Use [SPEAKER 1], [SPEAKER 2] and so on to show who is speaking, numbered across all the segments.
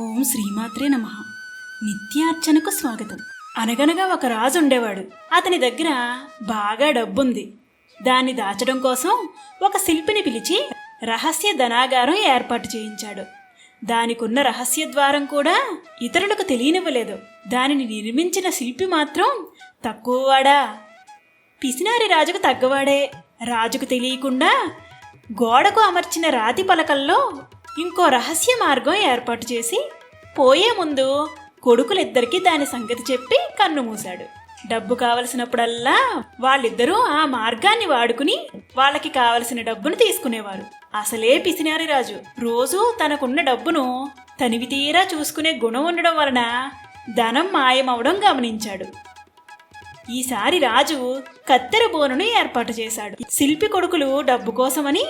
[SPEAKER 1] ఓం శ్రీమాత్రే నమ. నిత్యార్చనకు స్వాగతం. అనగనగా ఒక రాజు ఉండేవాడు. అతని దగ్గర బాగా డబ్బుంది. దాన్ని దాచడం కోసం ఒక శిల్పిని పిలిచి రహస్య ధనాగారం ఏర్పాటు చేయించాడు. దానికున్న రహస్య ద్వారం కూడా ఇతరులకు తెలియనివ్వలేదు. దానిని నిర్మించిన శిల్పి మాత్రం తక్కువవాడా? పిసినారి రాజుకు తగ్గవాడే. రాజుకు తెలియకుండా గోడకు అమర్చిన రాతి పలకల్లో ఇంకో రహస్య మార్గం ఏర్పాటు చేసి పోయే ముందు కొడుకులిద్దరికీ దాని సంగతి చెప్పి కన్ను మూశాడు. డబ్బు కావలసినప్పుడల్లా వాళ్ళిద్దరూ ఆ మార్గాన్ని వాడుకుని వాళ్ళకి కావలసిన డబ్బును తీసుకునేవారు. అసలే పిసినారి రాజు. రోజూ తనకున్న డబ్బును తనివి తీరా చూసుకునే గుణం ఉండడం వలన ధనం మాయమవడం గమనించాడు. ఈసారి రాజు కత్తెర బోనును ఏర్పాటు చేశాడు. శిల్పి కొడుకులు డబ్బు కోసమని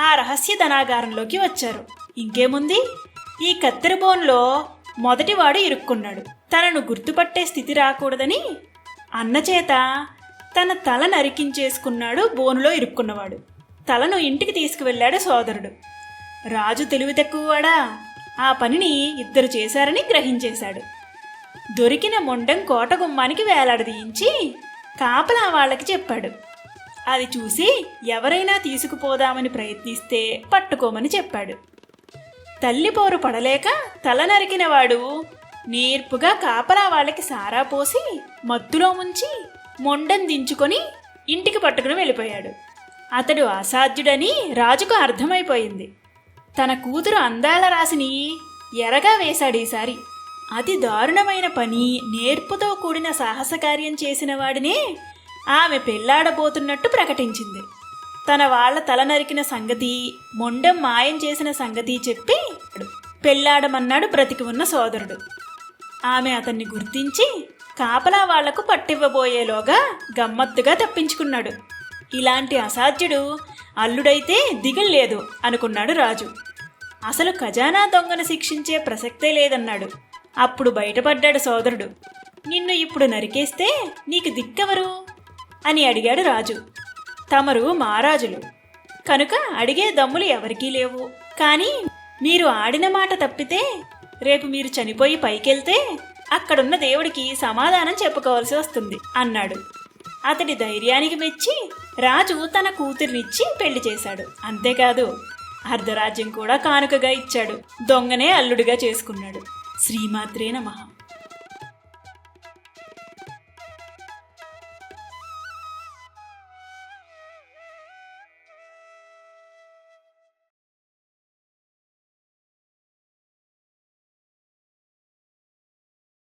[SPEAKER 1] ఆ రహస్య ధనాగారంలోకి వచ్చారు. ఇంకేముంది? ఈ కత్తెర బోన్లో మొదటివాడు ఇరుక్కున్నాడు. తనను గుర్తుపట్టే స్థితి రాకూడదని అన్నచేత తన తల నరికించేసుకున్నాడు బోనులో ఇరుక్కున్నవాడు. తలను ఇంటికి తీసుకువెళ్ళాడు సోదరుడు. రాజు తెలివి తక్కువవాడా? ఆ పనిని ఇద్దరు చేశారని గ్రహించేశాడు. దొరికిన మొండెం కోట గుమ్మానికి వేలాడదీయించి కాపలా వాళ్ళకి చెప్పాడు. అది చూసి ఎవరైనా తీసుకుపోదామని ప్రయత్నిస్తే పట్టుకోమని చెప్పాడు. తల్లి పోరు పడలేక తల నరికినవాడు నేర్పుగా కాపలా వాళ్ళకి సారా పోసి మత్తులో ముంచి మొండం దించుకొని ఇంటికి పట్టుకుని వెళ్ళిపోయాడు. అతడు అసాధ్యుడని రాజుకు అర్థమైపోయింది. తన కూతురు అందాల రాశిని ఎరగా వేశాడు ఈసారి. అతి దారుణమైన పని నేర్పుతో కూడిన సాహసకార్యం చేసిన వాడినే ఆమె పెళ్ళాడబోతున్నట్టు ప్రకటించింది. తన వాళ్ళ తల నరికిన సంగతి మొండెం మాయం చేసిన సంగతి చెప్పి పెళ్ళాడమన్నాడు బ్రతికి ఉన్న సోదరుడు. ఆమె అతన్ని గుర్తించి కాపలా వాళ్ళకు పట్టివ్వబోయేలోగా గమ్మత్తుగా తప్పించుకున్నాడు. ఇలాంటి అసాధ్యుడు అల్లుడైతే దిగల్లేదు అనుకున్నాడు రాజు. అసలు ఖజానా దొంగను శిక్షించే ప్రసక్తే లేదన్నాడు. అప్పుడు బయటపడ్డాడు సోదరుడు. నిన్ను ఇప్పుడు నరికేస్తే నీకు దిక్కవరు? అని అడిగాడు రాజు. తమరు మహారాజులు. కనుక అడిగే దమ్ములు ఎవరికీ లేవు. కానీ మీరు ఆడిన మాట తప్పితే రేపు మీరు చనిపోయి పైకెళ్తే అక్కడున్న దేవుడికి సమాధానం చెప్పుకోవాల్సి వస్తుంది అన్నాడు. అతడి ధైర్యానికి మెచ్చి రాజు తన కూతుర్నిచ్చి పెళ్ళి చేశాడు. అంతేకాదు అర్ధరాజ్యం కూడా కానుకగా ఇచ్చాడు. దొంగనే అల్లుడిగా చేసుకున్నాడు. శ్రీమాత్రే నమః.